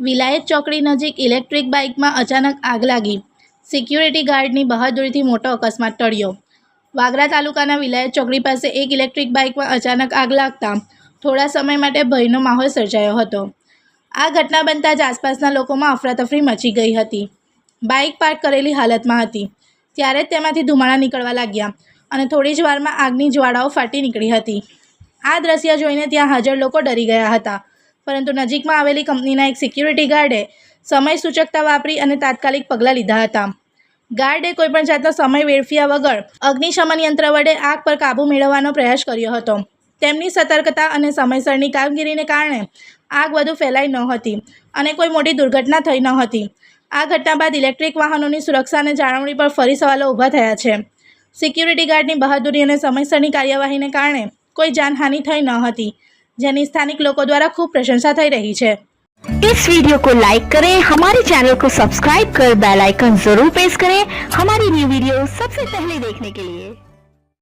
વિલાયત ચોકડી નજીક ઇલેક્ટ્રિક બાઇકમાં અચાનક આગ લાગી. સિક્યુરિટી ગાર્ડની બહાદુરીથી મોટો અકસ્માત ટળ્યો. વાગરા તાલુકાના વિલાયત ચોકડી પાસે એક ઇલેક્ટ્રિક બાઇકમાં અચાનક આગ લાગતા થોડા સમય માટે ભયનો માહોલ સર્જાયો હતો. આ ઘટના બનતા જ આસપાસના લોકોમાં અફરાતફરી મચી ગઈ હતી. બાઇક પાર્ક કરેલી હાલતમાં હતી. ત્યારે જ તેમાંથી ધુમાડા નીકળવા લાગ્યા અને થોડી જ વારમાં આગની જ્વાળાઓ ફાટી નીકળી હતી. આ દ્રશ્ય જોઈને ત્યાં હાજર લોકો ડરી ગયા હતા. પરંતુ નજીકમાં આવેલી કંપનીના એક સિક્યુરિટી ગાર્ડે સમય સૂચકતા વાપરી અને તાત્કાલિક પગલાં લીધા હતા. ગાર્ડે કોઈપણ જાતનો સમય વેડફ્યા વગર અગ્નિશમન યંત્ર વડે આગ પર કાબૂ મેળવવાનો પ્રયાસ કર્યો હતો. તેમની સતર્કતા અને સમયસરની કામગીરીને કારણે આગ વધુ ફેલાઈ ન હતી અને કોઈ મોટી દુર્ઘટના થઈ ન હતી. આ ઘટના બાદ ઇલેક્ટ્રિક વાહનોની સુરક્ષા અને જાળવણી પર ફરી સવાલો ઊભા થયા છે. સિક્યુરિટી ગાર્ડની બહાદુરી અને સમયસરની કાર્યવાહીને કારણે કોઈ જાનહાનિ થઈ ન હતી. જેની સ્થાનિક લોકો દ્વારા ખૂબ પ્રશંસા થઈ રહી છે इस वीडियो को लाइक करें हमारे चैनल को सब्सक्राइब कर बेल आइकन जरूर प्रेस करें हमारी न्यू वीडियो सबसे पहले देखने के लिए